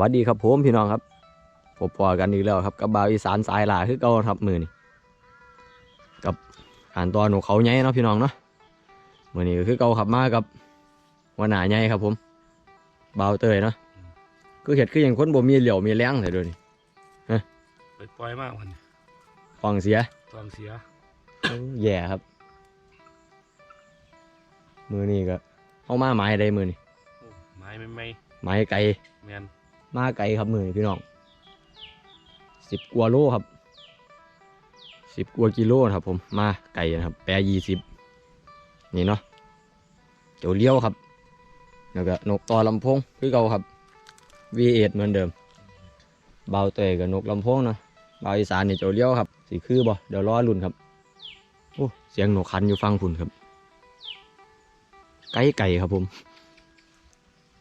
วัสดีครับผมพี่น้องครับพบพอกันอีกแล้วครับกับบาวอีสานสายหลาคือเก่าครับมือนี่กับการตอนของเขาใหญ่เนาะพี่น้องเนาะมือนี้ก็คือเก่าขับมากับวันหนาใหญ่ครับ ผมบาวเตยเนาะก็เห็ดคืออย่างคนบ่มีเหลี่ยวมีแรงเลยเด้วยนี่ไปปล่อยมากมันฟังเสียตอนเสียโอ้แย่ครับ มือนี้ก็เอามาไม้ได้มือนี่โอ้ไม้ไม่ไม่ไม้ไก่แมน มาไกลครับมือนี้พี่น้องสิบกว่าโลครับสิบกว่ากิโลครับ ผมมาไก่นะครับ แปรยี่สิบนี่เนาะเจ้าเลี้ยวครับแล้วก็นกต่อลำโพงคือเก่าครับ V8 เหมือนเดิมเบาเตยกับนกลำโพงนะเบาอีสานนี่เจ้าเลี้ยวครับสีคือบ่เดี๋ยวรอรุ่นครับโอ้เสียงนกคันอยู่ฟังพุ่นครับ ไก่ไก่ครับผม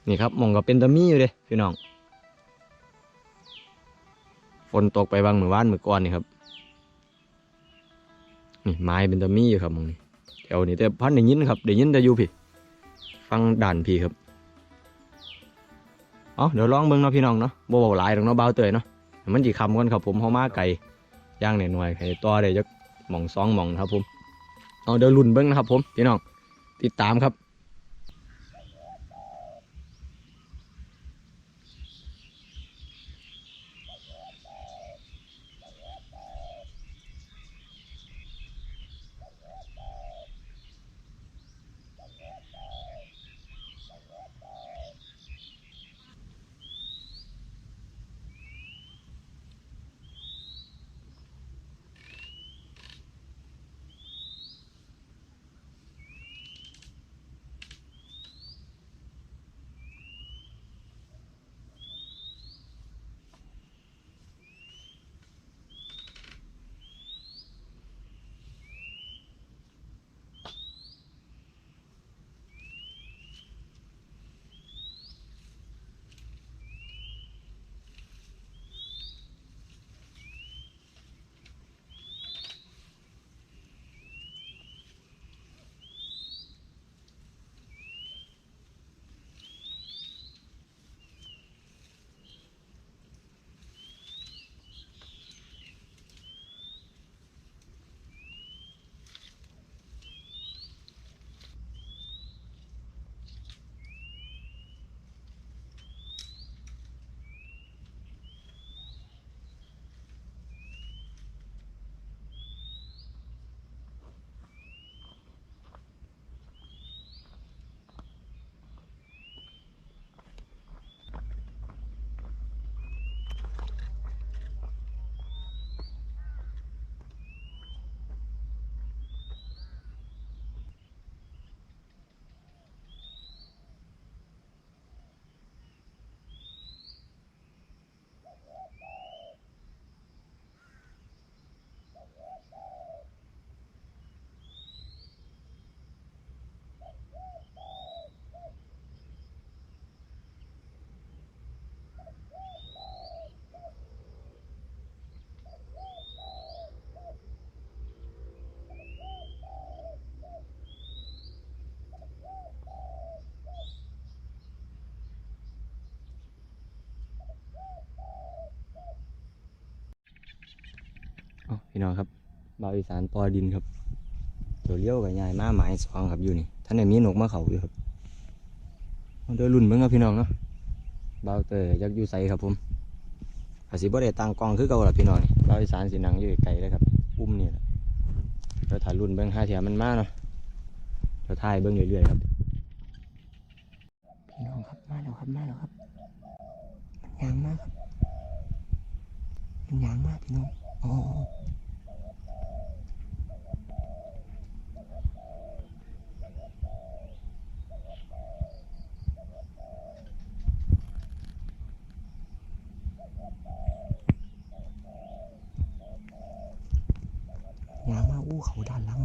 นี่ครับมองก็เป็นตะมีอยู่เด้พี่น้อง ฝนตกไปบางมือว่านมือก่อนนี่ครับนี่ไม้เป็นตะมีอยู่ครับมองนี้แถวนี้แต่พันได้ยินครับได้ยินแต่อยู่พี่ ฟังด่านพี่ครับเอาเดี๋ยวลองเบิ่งเนาะพี่น้องเนาะบ่เบาหลายดอกเนาะเบาเตยเนาะมันจีคำก่อนครับผมเฮามาไก่ย่างหน่อยๆให้ต่อได้จักหม่องสองหม่องครับผมเอาเดี๋ยวลุ่นเบิ่งนะครับผมพี่น้องติดตามครับ พี่น้องครับบาวอีสานปอดินครับเดี๋ยวเลี้ยวกับยายมาหมายสองครับอยู่นี่ท่านไหนมีนกมาเขาอยู่ครับเอาเดินรุ่นเบิ่งครับพี่น้องเนาะบาวเตยยักอยู่ใสครับผมอาสิบ่ได้ตั้งกล้องคือเก่าล่ะพี่น้องบาวอีสานสิหนังอยู่ไกลเลยครับ อุ้มนี่แหละเดี๋ยวถ่ายรุ่นเบิ่งห้าเทียมันมาเนาะเดี๋ยวถ่ายเบิ่งเรื่อยๆครับพี่น้องครับมาแล้วครับมาแล้วครับยางมากครับมันยางมากพี่น้องอ๋อหยางมาอู้ เขาด้านหลัง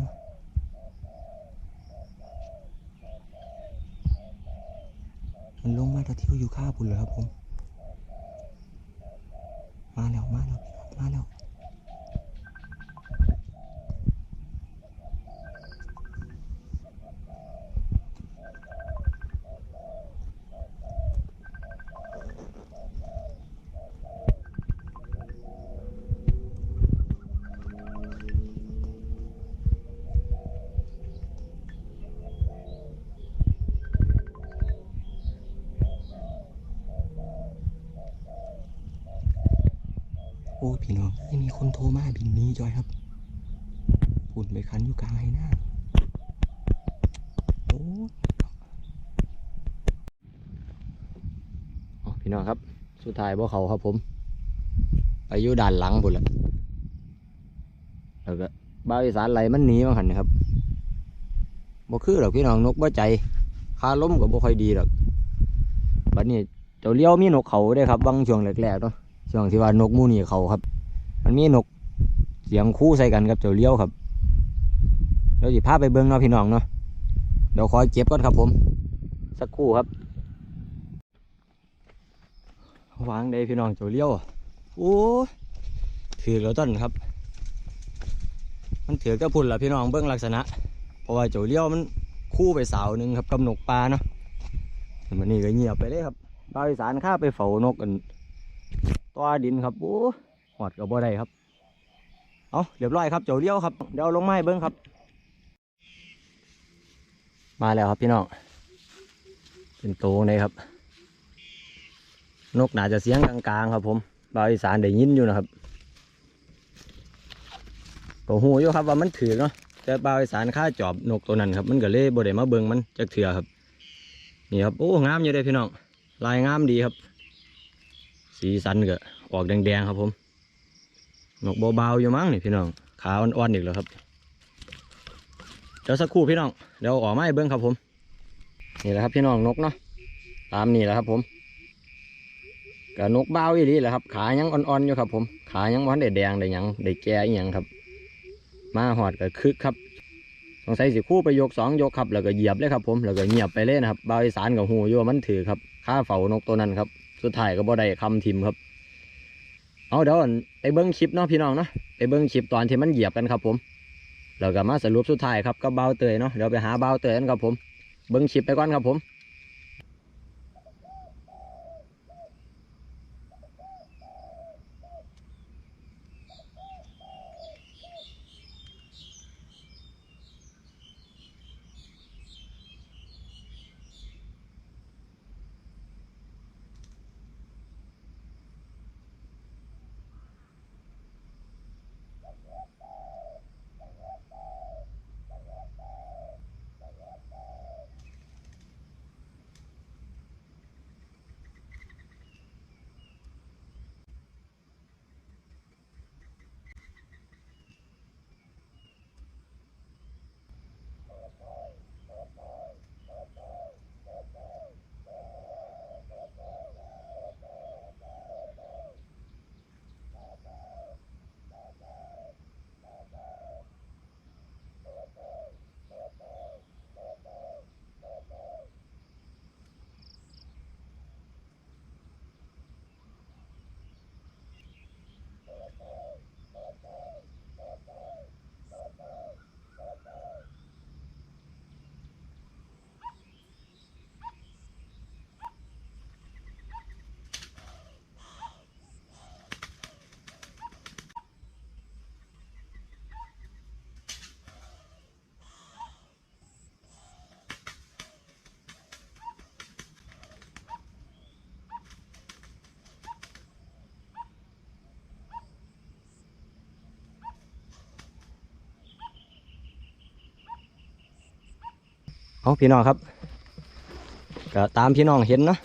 มันลงมาตะเที่ยวอยู่ข้าบุญเหรอครับผม มาแล้ว มาแล้ว มาแล้ว อ้พี่น้องยังมีคนโทรมาบินนี้จอยครับฝุ่นไปคันอยู่กลางไห้หน้าโอ้พี่น้องครับ สุดท้ายบ่เขาครับผม ไปอยู่ด้านหลังพุ่นละแล้วก็บ้าวอีสานไหลมันหนีมาหันนะครับบ่คือหรอกพี่น้องนกบ่ใจคาล้มก็บ่ค่อยดีหรอกบัดนี้เจ้าเลี้ยวมีนกเขาเด้ครับบางช่วงแรกๆเนาะ ช่วงที่ว่านกมูนี่เขาครับ มันมีนกเสียงคู่ใส่กันกับเจ้าเลี้ยวครับเดี๋ยวสิพาไปเบิ่งเนาะพี่น้องเนาะเดี๋ยวขอเก็บก่อนครับผม สักครู่ครับวางได้พี่น้องเจ้าเลี้ยวอะโอ้ถือแล้วต้นครับ มันถือกระพุ่นละพี่น้องเบื้องลักษณะ เพราะว่าเจ้าเลี้ยวมันคู่ไปสาวหนึ่งครับกับนกปลาเนาะมันนี่ก็เงียบไปเลยครับบาวอีสานข้าไปเฝ้านกกัน ตัวดินครับโอ้หอดกับบ่ได้ครับเอาเรียบร้อยครับเจ้าเลี้ยวครับเดี๋ยวลงไม้เบิ้งครับ มาแล้วครับพี่น้องเป็นโตเลยครับ นกหนาจะเสียงกลางๆครับ ผมบาวอีสานได้ยินอยู่นะครับก็หูอยู่ครับว่ามันถือเนาะแต่บาวอีสานค่าจอบนกตัวนั้นครับ มันก็เลยบ่ได้มาเบิ่งมันจักเถื่อครับ นี่ครับโอ้งามอยู่เลยพี่น้องลายงามดีครับ สีสันก็ออกแดงๆครับผมนกเบาๆอยู่มั้งนี่พี่น้อง ขาอ่อนๆอีกแล้วครับ เดี๋ยวสักครู่พี่น้อง เดี๋ยวออกไม้เบิ่งครับผม นี่แหละครับพี่น้องนกเนาะ ตามนี่แหละครับผมก็นกเบาอีหลีแหละครับ ขายังอ่อนๆอยู่ครับ ผม ขายังวันได้แดงได้ยังได้แก่อีหยังครับ มาหอดก็คึกครับสงสัยสิคู่ไปยกสองยกครับ แล้วก็เหยียบเลยครับผม แล้วก็เงียบไปเลยนะครับบาอีสานกับหูอยู่มันถือครับ ค่าเฝ้านกตัวนั้นครับ สุดท้ายก็บ่ได้คำทิมครับ เอาเดี๋ยวอันไปเบิ้งคลิปเนาะพี่น้องเนาะไปเบิ้งคลิปตอนที่มันเหยียบกันครับผมแล้วก็มาสรุปสุดท้ายครับก็เบาเตยเนาะเดี๋ยวไปหาเบาเตยกันครับผม เบิ้งคลิปไปก่อนครับผม เอาพี่น้องครับก็ตามพี่น้องเห็นนะ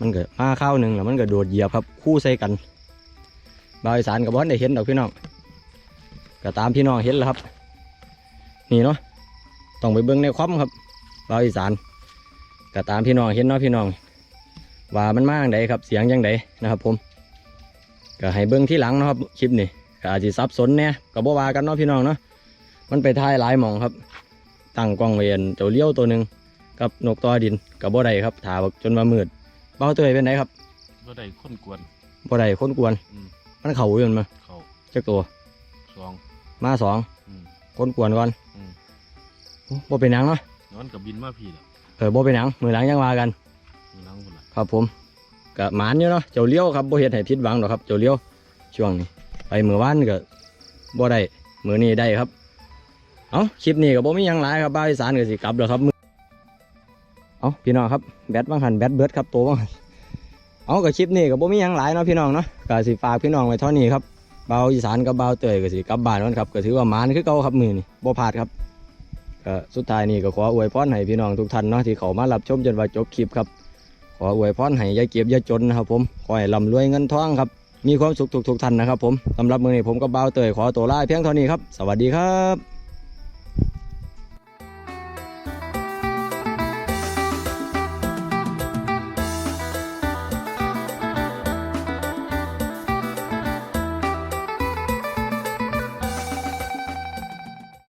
มันเก็มาข้าวหนึ่งแล้วมันก็โดดเหยียบครับคู่ใส่กันบาวอีสานกับบอลได้เห็นดอกพี่น้องก็ตามพี่น้องเห็นแล้วครับ นี่เนาะต้องไปเบิ้งในควมครับบาวอีสานก็ตามพี่น้องเห็นเนาะพี่น้อง ว่ามันมาอย่างไดครับ เสียงยังไดนะครับผมก็ให้เบิ้งที่หลังนะครับคลิปนี้ก็อาจจะซับสนเนี่ยกับบ่ว่ากันเนาะพี่น้องเนาะมันไปท้ายหลายหมองครับ ตั้งกล้องไว้อันเจ้าเลี้ยวตัวหนึ่งกับนกตัวดินกับบ่ได้ครับถาบักจนมามืดเบ้าเตยเป็นไงครับก็ได้คนกวนบ่ได้คนกวนอืมมันเข่าอยู่นั่นมาเขาจักตัวสองมาสองอืมคนกวนก่อนอืมโอ้บ่เป็นหยังเนาะนอนกับบินมาพี่ละเออบ่เป็นหยังมือหลังยังว่ากันมีนังคนละครับผมกะหมานอยู่เนาะเจ้าเลี้ยวครับบ่เฮ็ดให้ผิดหวังดอกครับเจ้าเลี้ยวช่วงนี้ไปมื้อวานก็บ่ได้มื้อนี้ได้ครับ เอาคลิปนี้ก็บ่มียังหลายครับบ้าอีสานก็สิกลับแล้วครับมือเอาพี่น้องครับแบตบางหันแบตเบิดครับตัวบางหันเอากับคลิปนี้กับบ่มียังหลายเนาะพี่น้องเนาะก็สิฝากพี่น้องไว้เท่านี้ครับเบาอีสานกับเบาเตยก็สิกลับบ้านกันครับก็ถือว่ามานคือเก่าครับมือนี่บ่พลาดครับก็สุดท้ายนี่ก็ขออวยพรให้พี่น้องทุกท่านเนาะที่เขามารับชมจนว่าจบคลิปครับขออวยพรให้ย่าเก็บย่าจนนะครับผมขอให้ร่ำรวยเงินทองครับ มีความสุขทุกๆท่านนะครับผมสำหรับมือนี้ผมกับเบาเตยขอตัวลาเพียงเท่านี้ครับ สวัสดีครับ